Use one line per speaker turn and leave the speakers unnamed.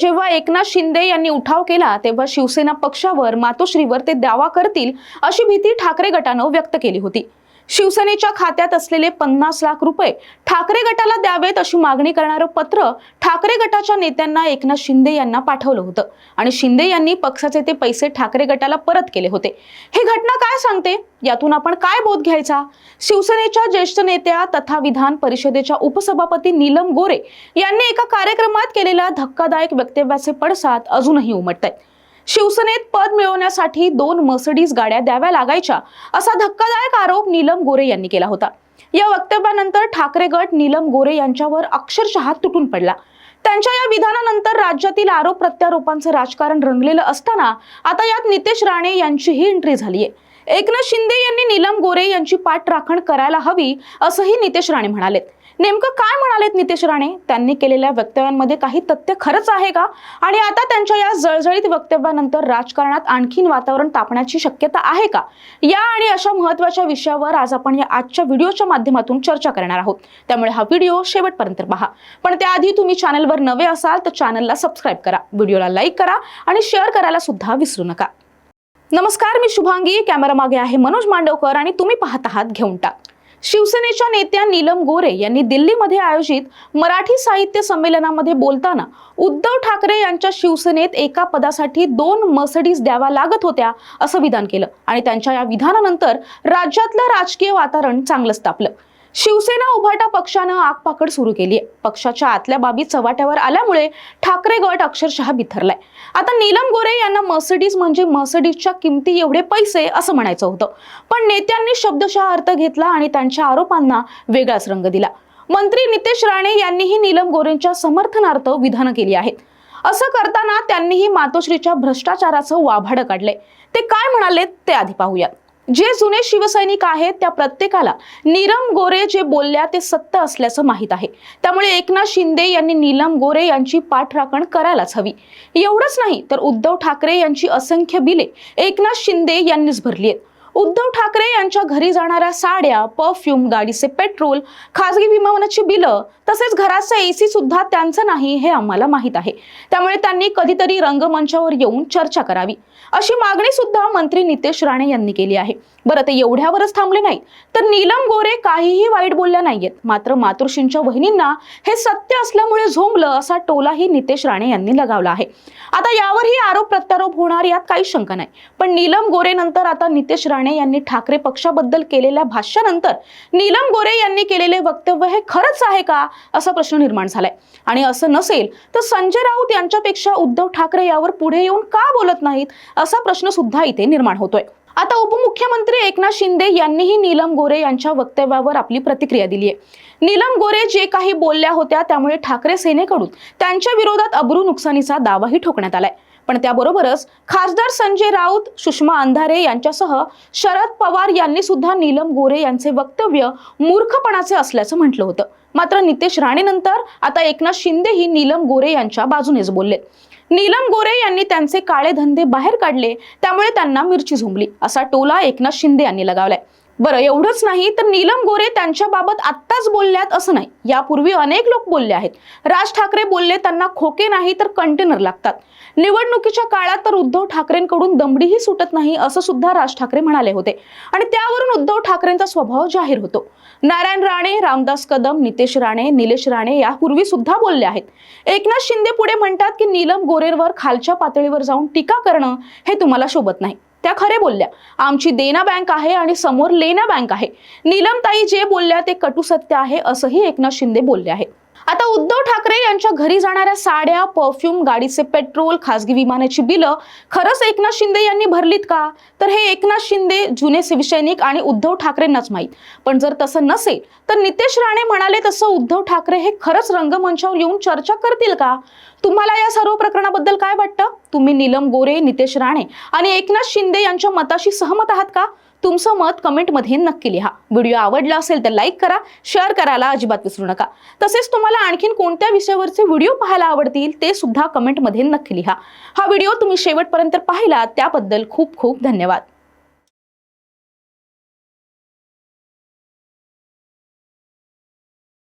जेव्हा एकनाथ शिंदे यांनी उठाव केला तेव्हा शिवसेना पक्षावर मातोश्रीवर ते दावा करतील अशी भीती ठाकरे गटानं व्यक्त केली होती. शिवसेनेच्या खात्यात असलेले पन्नास लाख रुपये ठाकरे गटाला द्यावेत अशी मागणी करणारं पत्र ठाकरे गटाच्या नेत्यांना एकनाथ शिंदे यांना पाठवलं होतं. आणि शिंदे यांनी पक्षाचे ते पैसे ठाकरे गटाला परत केले होते. ही घटना काय सांगते? यातून आपण काय बोध घ्यायचा? शिवसेनेच्या ज्येष्ठ नेत्या तथा विधान परिषदेच्या उपसभापती नीलम गोरे यांनी एका कार्यक्रमात केलेल्या धक्कादायक वक्तव्याचे पडसाद अजूनही उमटत आहेत शिवसेनेत पद मिळवण्यासाठी दोन मर्सडीज गाड्या द्याव्या लागायच्या असा धक्कादायक आरोप नीलम गोरे यांनी केला होता. या वक्तव्यानंतर ठाकरे गट नीलम गोरे यांच्यावर अक्षरशः तुटून पडला. त्यांच्या या विधानानंतर राज्यातील आरोप प्रत्यारोपांचं राजकारण रंगलेलं असताना आता यात नितेश राणे यांचीही एंट्री झालीय. एकनाथ शिंदे यांनी नीलम गोरे यांची पाठ राखण करायला हवी असंही नितेश राणे म्हणालेत. नेमकं काय म्हणालेत नितेश राणे? त्यांनी केलेल्या वक्तव्यांमध्ये काही तथ्य खरंच आहे का? आणि आता त्यांच्या या जळजळीत वक्तव्यानंतर राजकारणात आणखीन वातावरण तापण्याची शक्यता आहे का? या आणि अशा महत्त्वाच्या विषयावर आज आपण या आजच्या व्हिडिओच्या माध्यमातून चर्चा करणार आहोत. त्यामुळे हा व्हिडिओ शेवटपर्यंत पहा. पण त्याआधी तुम्ही चॅनलवर नवे असाल तर चॅनलला सबस्क्राईब करा व्हिडिओला लाईक करा आणि शेअर करायला सुद्धा विसरू नका. नमस्कार मी शुभांगी. कॅमेरा मागे आहे मनोज मांडवकर आणि तुम्ही पाहत आहात घेऊन टाक शिवसेनेच्या नेत्या नीलम गोरे यांनी दिल्लीमध्ये आयोजित मराठी साहित्य संमेलनामध्ये बोलताना उद्धव ठाकरे यांच्या शिवसेनेत एका पदासाठी दोन मर्सडीज द्याव्या लागत होत्या असं विधान केलं आणि त्यांच्या या विधानानंतर राज्यातलं राजकीय वातावरण चांगलंच तापलं शिवसेना उभाटा पक्षानं आगपाकड सुरू केली पक्षाच्या आतल्या बाबी चव्हाट्यावर आल्यामुळे ठाकरे गट अक्षरशः बिथरलाय. आता नीलम गोरे यांना मर्सडीज म्हणजे मर्सडीजच्या किमती एवढे पैसे असं म्हणायचं होतं. पण नेत्यांनी शब्दशः अर्थ घेतला आणि त्यांच्या आरोपांना वेगळाच रंग दिला. मंत्री नितेश राणे यांनीही नीलम गोरेंच्या समर्थनार्थ विधानं केली आहेत. असं करताना त्यांनीही मातोश्रीच्या भ्रष्टाचाराचं वाभाडं काढलंय. ते काय म्हणाले ते आधी पाहूयात. जे जुने शिवसैनिक आहेत त्या प्रत्येकाला नीलम गोरे जे बोलल्या ते सत्य असल्याचं माहीत आहे. त्यामुळे एकनाथ शिंदे यांनी नीलम गोरे यांची पाठराखण करायलाच हवी. एवढंच नाही तर उद्धव ठाकरे यांची असंख्य बिले एकनाथ शिंदे यांनीच भरली आहेत. उद्धव ठाकरे यांच्या घरी जाणाऱ्या साड्या परफ्यूम गाडीचे पेट्रोल खासगी विमानाची बिलं तसेच घराचं एसी सुद्धा त्यांचं नाही हे आम्हाला माहीत आहे. त्यामुळे त्यांनी कधीतरी रंगमंचावर येऊन चर्चा करावी. अशी मागणी सुद्धा मंत्री नितेश राणे यांनी केली आहे. बरं ते एवढ्यावरच थांबले नाहीत. तर नीलम गोरे काहीही वाईट बोलल्या नाहीयेत. मात्र मातृश्रींच्या वहिनींना हे सत्य असल्यामुळे झोंबलं असा टोलाही नितेश राणे यांनी लगावला आहे. आता यावरही आरोप प्रत्यारोप होणार यात काही शंका नाही. पण नीलम गोरे नंतर आता नितेश राणे राणे यांनी ठाकरे पक्षाबद्दल केलेल्या भाष्यानंतर नीलम गोरे यांनी केलेले वक्तव्य हे खरंच आहे का असा प्रश्न निर्माण झालाय. आणि असं नसेल तर संजय राऊत यांच्यापेक्षा उद्धव ठाकरे यावर पुढे येऊन का बोलत नाहीत असा प्रश्न सुद्धा इथे निर्माण होतोय. आता उपमुख्यमंत्री एकनाथ शिंदे यांनीही नीलम गोरे यांच्या वक्तव्यावर आपली प्रतिक्रिया दिली आहे नीलम गोरे जे काही बोलल्या होत्या त्यामुळे ठाकरे सेनेकडून त्यांच्या विरोधात अब्रू नुकसानीचा दावाही ठोकण्यात आलाय. पण त्याबरोबरच खासदार संजय राऊत सुषमा अंधारे यांच्यासह शरद पवार यांनी सुद्धा नीलम गोरे यांचे वक्तव्य मूर्खपणाचे असल्याचं म्हटलं होतं. मात्र नितेश राणेनंतर आता एकनाथ शिंदेही नीलम गोरे यांच्या बाजूनेच बोलले. नीलम गोरे यांनी त्यांचे काळे धंदे बाहेर काढले त्यामुळे त्यांना मिरची झुंबली असा टोला एकनाथ शिंदे यांनी लगावलाय. बरं एवढंच नाही तर नीलम गोरे त्यांच्याबाबत आत्ताच बोलल्यात असं नाही. यापूर्वी अनेक लोक बोलले आहेत. राज ठाकरे बोलले त्यांना खोके नाही तर कंटेनर लागतात. निवडणुकीच्या काळात तर उद्धव ठाकरेंकडून दमडीही सुटत नाही असं सुद्धा राज ठाकरे म्हणाले होते. आणि त्यावरून उद्धव ठाकरेंचा स्वभाव जाहीर होतो. नारायण राणे रामदास कदम नितेश राणे निलेश राणे यापूर्वी सुद्धा बोलले आहेत. एकनाथ शिंदे पुढे म्हणतात की नीलम गोरेवर खालच्या पातळीवर जाऊन टीका करणं हे तुम्हाला शोभत नाही. त्या खरे बोलल्या आमची देना बँक आहे आणि समोर लेना बँक आहे. नीलमताई जे बोलल्या ते कटु सत्य आहे असंही एकनाथ शिंदे बोलले आहेत. आता उद्धव ठाकरे यांच्या घरी जाणाऱ्या साड्या परफ्यूम गाडीचे पेट्रोल खासगी विमानाची बिलं खरंच एकनाथ शिंदे यांनी भरलीत का? तर हे एकनाथ शिंदे जुने शिवसैनिक आणि उद्धव ठाकरेंनाच माहीत. पण जर तसं नसेल तर नितेश राणे म्हणाले तसं उद्धव ठाकरे हे खरंच रंगमंचावर येऊन चर्चा करतील का? तुम्हाला या सर्व प्रकरणाबद्दल काय वाटतं? तुम्ही नीलम गोरे नितेश राणे आणि एकनाथ शिंदे यांच्या मताशी सहमत आहात का? तुमचं मत कमेंटमध्ये नक्की लिहा. व्हिडिओ आवडला असेल तर लाईक करा शेअर करायला अजिबात विसरू नका. तसेच तुम्हाला आणखीन कोणत्या विषयावरचे व्हिडिओ पाहायला आवडतील ते सुद्धा कमेंटमध्ये नक्की लिहा. हा व्हिडिओ तुम्ही शेवटपर्यंत पाहिला त्याबद्दल खूप खूप धन्यवाद.